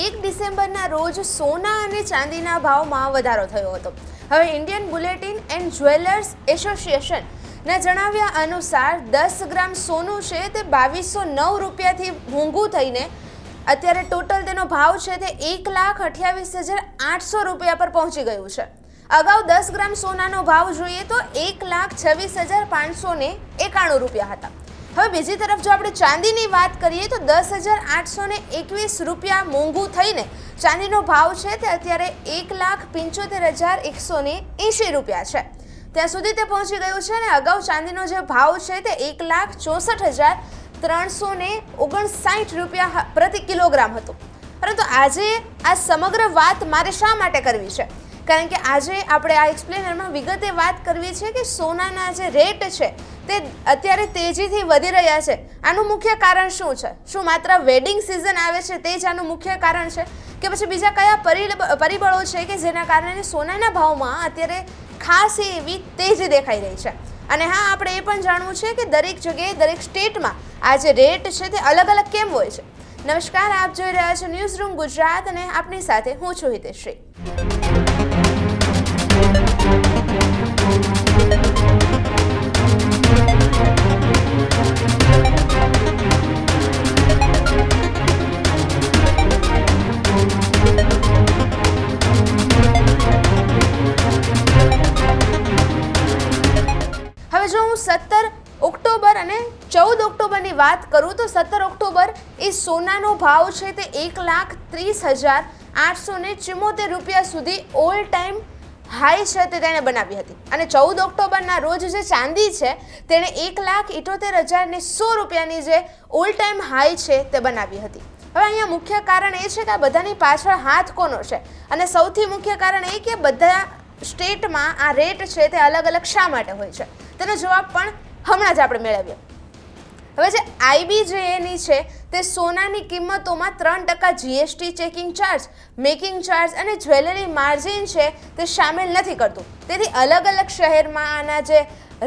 એક ડિસેમ્બરના રોજ સોના અને ચાંદીના ભાવમાં વધારો થયો હતો. હવે Indian bulletin and jewellers association ના જણાવ્યા અનુસાર દસ ગ્રામ સોનું છે તે બાવીસો નવ રૂપિયાથી મોંઘું થઈને અત્યારે ટોટલ તેનો ભાવ છે તે એક લાખ અઠ્યાવીસ હજાર આઠસો રૂપિયા પર પહોંચી ગયું છે. અગાઉ દસ ગ્રામ સોનાનો ભાવ જોઈએ તો એક લાખ છવ્વીસ હજાર પાંચસો એકાણું રૂપિયા હતા. હવે બીજી તરફ જો આપણે ચાંદીની વાત કરીએ તો દસ હજાર આઠસો ને એકવીસ રૂપિયા મોંઘું થઈને ચાંદીનો ભાવ છે તે અત્યારે એક લાખ પંચોતેર હજાર એકસો ને એંશી રૂપિયા છે. ત્યાં સુધી તે પહોંચી ગયું છે અને અગાઉ ચાંદીનો જે ભાવ છે તે એક લાખ ચોસઠ હજાર ત્રણસો ને ઓગણસાઠ રૂપિયા પ્રતિ કિલોગ્રામ હતો. પરંતુ આજે આ સમગ્ર વાત મારે શા માટે કરવી છે? કારણ કે આજે આપણે આ એક્સપ્લેનરમાં વિગતે વાત કરવી છે કે સોનાના જે રેટ છે તે અત્યારે તેજીથી વધી રહ્યા છે. આનું મુખ્ય કારણ શું છે? શું માત્ર વેડિંગ સિઝન આવે છે તે જ આનું મુખ્ય કારણ છે? કે પછી બીજા કયા પરિબ- પરિબળો છે કે જેના કારણે સોનાના ભાવમાં અત્યારે ખાસ એવી તેજી દેખાઈ રહી છે? અને હા, આપણે એ પણ જાણવું છે કે દરેક જગ્યાએ, દરેક સ્ટેટમાં આ જે રેટ છે તે અલગ અલગ કેમ હોય છે? નમસ્કાર, આપ જોઈ રહ્યા છો ન્યૂઝ રૂમ ગુજરાત અને આપની સાથે હું છું હિતેશ્રી ચૌદ ઓક્ટોબરની વાત કરું તો સત્તર ઓક્ટોબર એ સોનાનો ભાવ છે તે એક લાખ ત્રીસ હજાર આઠસો ને ચુમ્મોતેર રૂપિયા સુધી ઓલ ટાઈમ હાઈ છે તે તેણે બનાવી હતી. અને ચૌદ ઓક્ટોબરના રોજ જે ચાંદી છે, તેણે એક લાખ ઇઠોતેર હજાર ને સો રૂપિયાની જે ઓલ ટાઈમ હાઈ છે તે બનાવી હતી. હવે અહીંયા મુખ્ય કારણ એ છે કે આ બધાની પાછળ હાથ કોનો છે? અને સૌથી મુખ્ય કારણ એ કે બધા સ્ટેટમાં આ રેટ છે તે અલગ અલગ શા માટે હોય છે? તેનો જવાબ પણ હમણાં જ આપણે મેળવ્યો હવે જે આઈબી જે એની છે, તે સોનાની કિંમતોમાં ત્રણ ટકા GST checking charge, making charge અને જ્વેલરી માર્જિન છે, તે સામેલ નથી કરતું. તેથી અલગ અલગ શહેરમાં આના જે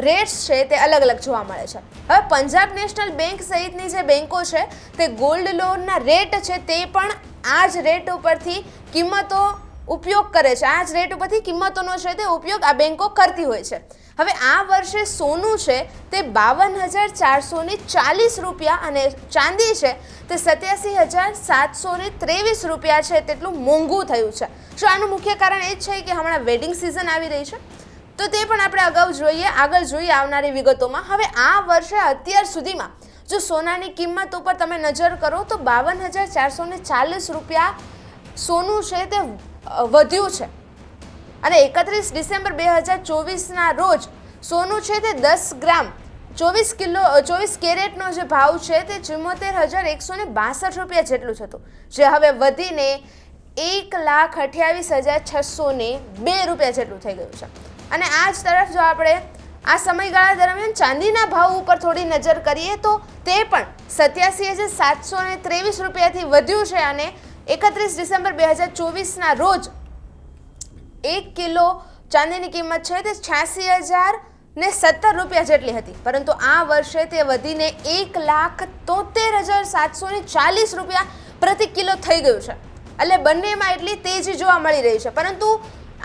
રેટ્સ છે, તે અલગ અલગ જોવા મળે છે. હવે પંજાબ નેશનલ બેંક સહિતની જે બેન્કો છે, તે ગોલ્ડ લોનના રેટ છે, તે પણ આ જ રેટ ઉપરથી કિંમતો ઉપયોગ કરે છે. આ જ રેટ ઉપરથી કિંમતોનો છે, તે ઉપયોગ આ બેન્કો કરતી હોય છે. હવે આ વર્ષે સોનું છે તે બાવન હજાર ચારસો ચાલીસ રૂપિયા અને ચાંદી છે તે સત્યાસી હજાર સાતસો ત્રેવીસ રૂપિયા છે. તેટલું મોંઘું થયું છે. શું આનું મુખ્ય કારણ એ જ છે કે હમણાં વેડિંગ સિઝન આવી રહી છે? તો તે પણ આપણે અગાઉ જોઈએ, આગળ જોઈએ આવનારી વિગતોમાં. હવે આ વર્ષે અત્યાર સુધીમાં જો સોનાની કિંમત ઉપર તમે નજર કરો તો બાવન હજાર ચારસો ચાલીસ રૂપિયા સોનું છે તે વધ્યું છે. અને એકત્રીસ ડિસેમ્બર બે હજાર ચોવીસના રોજ સોનું છે તે દસ ગ્રામ, ચોવીસ કિલો, ચોવીસ કેરેટનો જે ભાવ છે તે ચુમ્મોતેર હજાર એકસો ને બાસઠ રૂપિયા જેટલું થતું જે હવે વધીને એક લાખ અઠ્યાવીસ હજાર છસો ને બે રૂપિયા જેટલું થઈ ગયું છે. અને આ જ તરફ જો આપણે આ સમયગાળા દરમિયાન ચાંદીના ભાવ ઉપર થોડી નજર કરીએ તો તે પણ સત્યાસી હજાર સાતસો ત્રેવીસ રૂપિયાથી વધ્યું છે અને એકત્રીસ ડિસેમ્બર બે હજાર ચોવીસના રોજ એક કિલો ચાંદીની કિંમત છે તે છ્યાસી હજાર ને સત્તર રૂપિયા જેટલી હતી. પરંતુ આ વર્ષે તે વધીને એક લાખ તોતેર હજાર સાતસો ને ચાલીસ રૂપિયા પ્રતિ કિલો થઈ ગયું છે. એટલે બંનેમાં એટલી તેજી જોવા મળી રહી છે. પરંતુ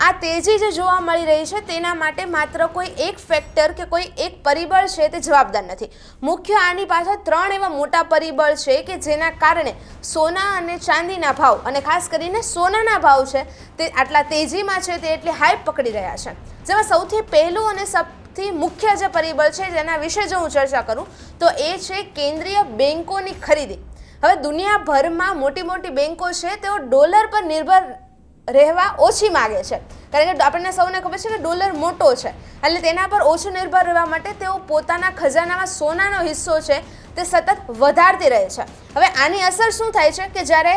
આ તેજી જે જોવા મળી રહી છે, તેના માટે માત્ર કોઈ એક ફેક્ટર કે કોઈ એક પરિબળ છે તે જવાબદાર નથી. મુખ્ય આની પાછળ ત્રણ એવા મોટા પરિબળ છે કે જેના કારણે સોના અને ચાંદીના ભાવ, અને ખાસ કરીને સોનાના ભાવ છે, તે આટલા તેજીમાં છે તે એટલી હાઈ પકડી રહ્યા છે. જેમાં સૌથી પહેલું અને સૌથી મુખ્ય જે પરિબળ છે જેના વિશે જો હું ચર્ચા કરું, તો એ છે કેન્દ્રીય બેન્કોની ખરીદી. હવે દુનિયાભરમાં મોટી મોટી બેન્કો છે, તેઓ ડોલર પર નિર્ભર રહેવા ઓછી માગે છે. કારણ કે આપણને સૌને ખબર છે કે ડોલર મોટો છે. એટલે તેના પર ઓછું નિર્ભર રહેવા માટે તેઓ પોતાના ખજાનામાં સોનાનો હિસ્સો છે તે સતત વધારતી રહે છે. હવે આની અસર શું થાય છે કે જ્યારે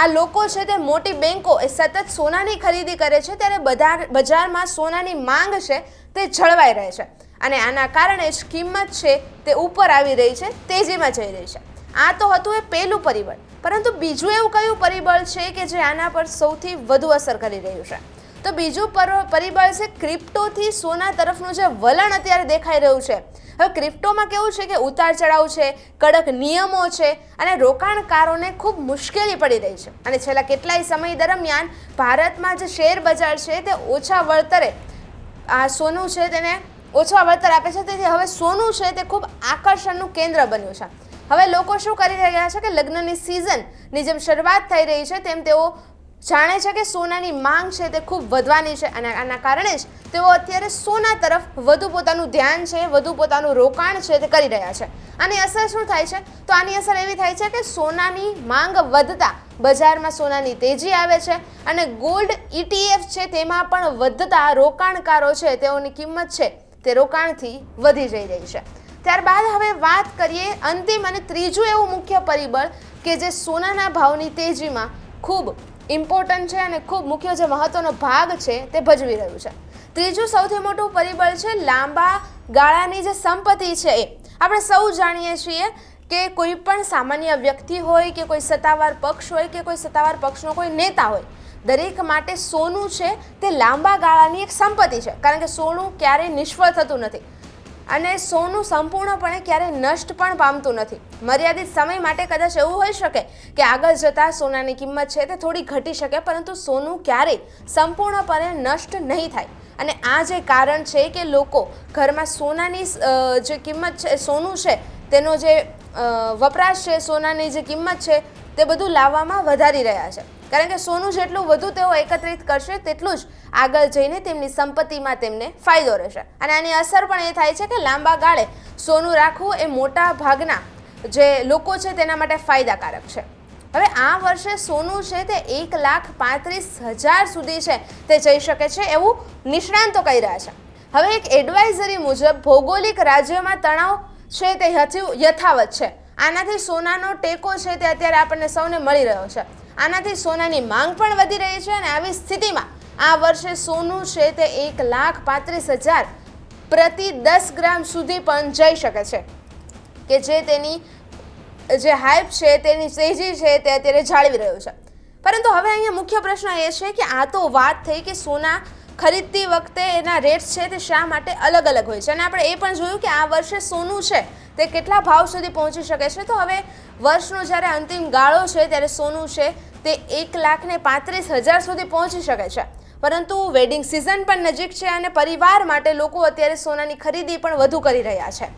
આ લોકો છે તે મોટી બેન્કો એ સતત સોનાની ખરીદી કરે છે ત્યારે બજાર બજારમાં સોનાની માંગ છે તે જળવાઈ રહે છે. અને આના કારણે જ કિંમત છે તે ઉપર આવી રહી છે, તેજીમાં જઈ રહી છે. આ તો હતું એ પહેલું પરિબળ. પરંતુ બીજું એવું કયું પરિબળ છે કે જે આના પર સૌથી વધુ અસર કરી રહ્યું છે? તો બીજું પર- પરિબળ છે ક્રિપ્ટોથી સોના તરફનું જે વલણ અત્યારે દેખાઈ રહ્યું છે. હવે ક્રિપ્ટોમાં કેવું છે કે ઉતાર ચઢાવ છે, કડક નિયમો છે અને રોકાણકારોને ખૂબ મુશ્કેલી પડી રહી છે. અને છેલ્લા કેટલાય સમય દરમિયાન ભારતમાં જે શેર બજાર છે તે ઓછા વળતરે આ સોનું છે તેને ઓછા વળતર આપે છે. તેથી હવે સોનું છે તે ખૂબ આકર્ષણનું કેન્દ્ર બન્યું છે. હવે લોકો શું કરી રહ્યા છે કે લગ્નની સિઝનની જેમ શરૂઆત થઈ રહી છે, તેમ તેઓ જાણે છે કે સોનાની માંગ છે તે ખૂબ વધવાની છે અને આના કારણે જ તેઓ અત્યારે સોના તરફ વધુ પોતાનું ધ્યાન છે, વધુ પોતાનું રોકાણ છે તે કરી રહ્યા છે. આની અસર શું થાય છે? તો આની અસર એવી થાય છે કે સોનાની માંગ વધતા બજારમાં સોનાની તેજી આવે છે અને ગોલ્ડ ઇટીએફ છે તેમાં પણ વધતા રોકાણકારો છે તેઓની કિંમત છે તે રોકાણથી વધી જઈ રહી છે. ત્યારબાદ હવે વાત કરીએ અંતિમ અને ત્રીજું એવું મુખ્ય પરિબળ કે જે સોનાના ભાવની તેજીમાં ખૂબ ઇમ્પોર્ટન્ટ છે અને ખૂબ મુખ્ય જે મહત્વનો ભાગ છે તે ભજવી રહ્યું છે. ત્રીજું સૌથી મોટું પરિબળ છે લાંબા ગાળાની જે સંપત્તિ છે એ. આપણે સૌ જાણીએ છીએ કે કોઈ પણ સામાન્ય વ્યક્તિ હોય કે કોઈ સત્તાવાર પક્ષ હોય કે કોઈ સત્તાવાર પક્ષનો કોઈ નેતા હોય, દરેક માટે સોનું છે તે લાંબા ગાળાની એક સંપત્તિ છે. કારણ કે સોનું ક્યારેય નિષ્ફળ થતું નથી. અને સોનું સંપૂર્ણપણે ક્યારેય નષ્ટ પણ પામતું નથી. મર્યાદિત સમય માટે કદાચ એવું હોઈ શકે કે આગળ જતાં સોનાની કિંમત છે તે થોડી ઘટી શકે, પરંતુ સોનું ક્યારેય સંપૂર્ણપણે નષ્ટ નહીં થાય. અને આ જે કારણ છે કે લોકો ઘરમાં સોનાની જે કિંમત છે, સોનું છે, તેનો જે વપરાશ છે, સોનાની જે કિંમત છે, તે બધું લાવવામાં વધારી રહ્યા છે. કારણ કે સોનું જેટલું વધુ તેઓ એકત્રિત કરશે, તેટલું જ આગળ જઈને તેમની સંપત્તિમાં તેમને ફાયદો રહેશે. અને આની અસર પણ એ થાય છે કે લાંબા ગાળે સોનું રાખવું એ મોટા ભાગના જે લોકો છે તેના માટે ફાયદાકારક છે. હવે આ વર્ષે સોનું છે તે એક લાખ પાંત્રીસ હજાર સુધી છે તે જઈ શકે છે એવું નિષ્ણાંતો કહી રહ્યા છે. હવે એક એડવાઇઝરી મુજબ ભૌગોલિક રાજ્યોમાં તણાવ છે તે યથાવત છે. આનાથી સોનાનો ટેકો છે તે અત્યારે આપણને સૌને મળી રહ્યો છે. આનાથી સોનાની માંગ પણ વધી રહી છે અને આવી સ્થિતિમાં આ વર્ષે સોનું છે તે એક લાખ પાંત્રીસ હજાર પ્રતિ દસ ગ્રામ સુધી પણ જઈ શકે છે. કે જે તેની, જે હાઇપ છે તેની તેજી છે તે અત્યારે જાળવી રહ્યું છે. પરંતુ હવે અહીંયા મુખ્ય પ્રશ્ન એ છે કે આ તો વાત થઈ કે સોના ખરીદતી વખતે એના રેટ્સ છે તે શા માટે અલગ અલગ હોય છે? અને આપણે એ પણ જોયું કે આ વર્ષે સોનું છે તે કેટલા ભાવ સુધી પહોંચી શકે છે? તો હવે વર્ષનો જ્યારે અંતિમ ગાળો છે, ત્યારે સોનું છે, તે એક લાખ ને પાંત્રીસ હજાર સુધી પહોંચી શકે છે. પરંતુ વેડિંગ સિઝન પણ નજીક છે અને પરિવાર માટે લોકો અત્યારે સોનાની ખરીદી પણ વધુ કરી રહ્યા છે.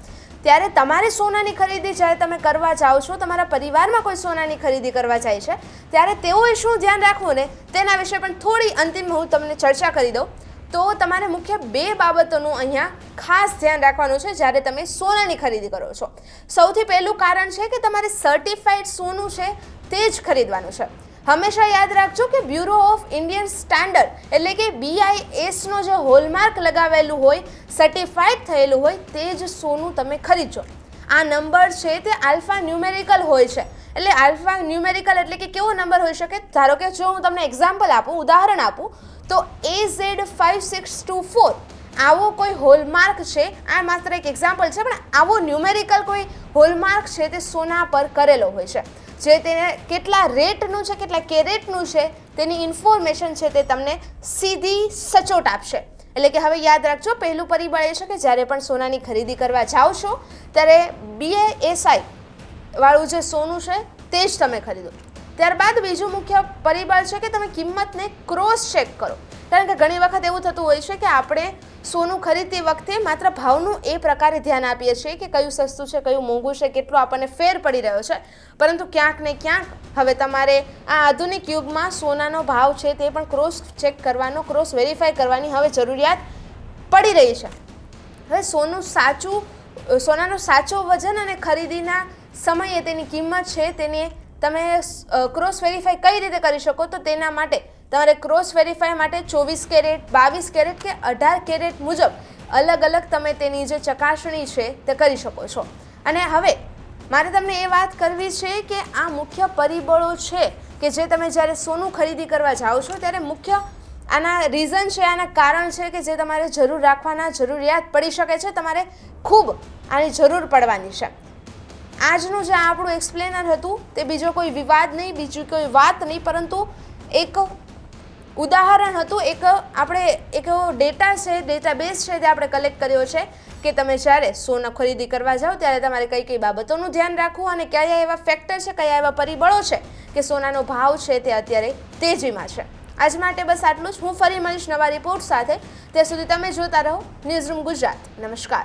ત્યારે તમારે સોનાની ખરીદી જ્યારે તમે કરવા જાઓ છો, તમારા પરિવારમાં કોઈ સોનાની ખરીદી કરવા જાય છે, ત્યારે તેઓએ શું ધ્યાન રાખવું ને? તેના વિશે પણ થોડી અંતિમ હું તમને ચર્ચા કરી દઉં. તો તમારે મુખ્ય બે બાબતોનું અહીંયા ખાસ ધ્યાન રાખવાનું છે જ્યારે તમે સોનાની ખરીદી કરો છો. સૌથી પહેલું કારણ છે કે તમારે સર્ટિફાઈડ સોનું છે તે જ ખરીદવાનું છે. હંમેશા યાદ રાખજો કે બ્યુરો ઓફ ઇન્ડિયન સ્ટાન્ડર્ડ એટલે કે બીઆઈએસનો જે હોલમાર્ક લગાવેલું હોય સર્ટિફાઈડ થયેલું હોય, તે જ સોનું તમે ખરીદજો. આ નંબર છે તે આલ્ફા ન્યુમેરિકલ હોય છે. એટલે આલ્ફા ન્યુમેરિકલ એટલે કે કેવો નંબર હોઈ શકે? ધારો કે જો હું તમને એક્ઝામ્પલ આપું, ઉદાહરણ આપું તો A Z five six two four આવો કોઈ હોલમાર્ક છે? આ માત્ર એક એક્ઝામ્પલ છે, પણ આવો ન્યુમેરિકલ કોઈ હોલમાર્ક છે તે સોના પર કરેલો હોય છે. જે તેને કેટલા રેટનું છે, કેટલા કેરેટનું છે, તેની ઇન્ફોર્મેશન છે તે તમને સીધી સચોટ આપશે. એટલે કે હવે યાદ રાખજો, પહેલું પરિબળ એ છે કે જ્યારે પણ સોનાની ખરીદી કરવા જાઓ છો, ત્યારે બીએએસઆઈ વાળું જે સોનું છે, તે જ તમે ખરીદો. ત્યારબાદ બીજું મુખ્ય પરિબળ છે કે તમે કિંમતને ક્રોસ ચેક કરો. કારણ કે ઘણી વખત એવું થતું હોય છે કે આપણે સોનું ખરીદતી વખતે માત્ર ભાવનું એ પ્રકારે ધ્યાન આપીએ છીએ કે કયું સસ્તું છે, કયું મોંઘું છે, કેટલો આપણને ફેર પડી રહ્યો છે. પરંતુ ક્યાંક ને ક્યાંક હવે તમારે આ આધુનિક યુગમાં સોનાનો ભાવ છે તે પણ ક્રોસ ચેક કરવાનો, ક્રોસ વેરીફાઈ કરવાની હવે જરૂરિયાત પડી રહી છે. હવે સોનું સાચું, સોનાનો સાચો વજન અને ખરીદીના સમયે તેની કિંમત છે તેને તમે ક્રોસ વેરીફાઈ કઈ રીતે કરી શકો તો તેના માટે તમારે ક્રોસ વેરીફાઈ માટે ચોવીસ કેરેટ, બાવીસ કેરેટ કે અઢાર કેરેટ મુજબ અલગ અલગ તમે તેની જે ચકાસણી છે તે કરી શકો છો. અને હવે મારે તમને એ વાત કરવી છે કે આ મુખ્ય પરિબળો છે કે જે તમે જ્યારે સોનું ખરીદી કરવા જાઓ છો ત્યારે મુખ્ય આના રીઝન છે, આના કારણ છે કે જે તમારે જરૂર રાખવાના જરૂરિયાત પડી શકે છે, તમારે ખૂબ આની જરૂર પડવાની છે. આજનું જે આપણું એક્સપ્લેનર હતું, તે બીજો કોઈ વિવાદ નહીં, બીજી કોઈ વાત નહીં, પરંતુ એક ઉદાહરણ હતું, એક આપણે એક એવો ડેટા છે, ડેટાબેઝ છે તે આપણે કલેક્ટ કર્યો છે કે તમે જ્યારે સોના ખરીદી કરવા જાઓ, ત્યારે તમારે કઈ કઈ બાબતોનું ધ્યાન રાખવું અને કયા એવા ફેક્ટર છે, કયા એવા પરિબળો છે કે સોનાનો ભાવ છે તે અત્યારે તેજીમાં છે. આજ માટે બસ આટલું જ. હું ફરી મળીશ નવા રિપોર્ટ સાથે. ત્યાં સુધી તમે જોતા રહો. News room Gujarat. નમસ્કાર.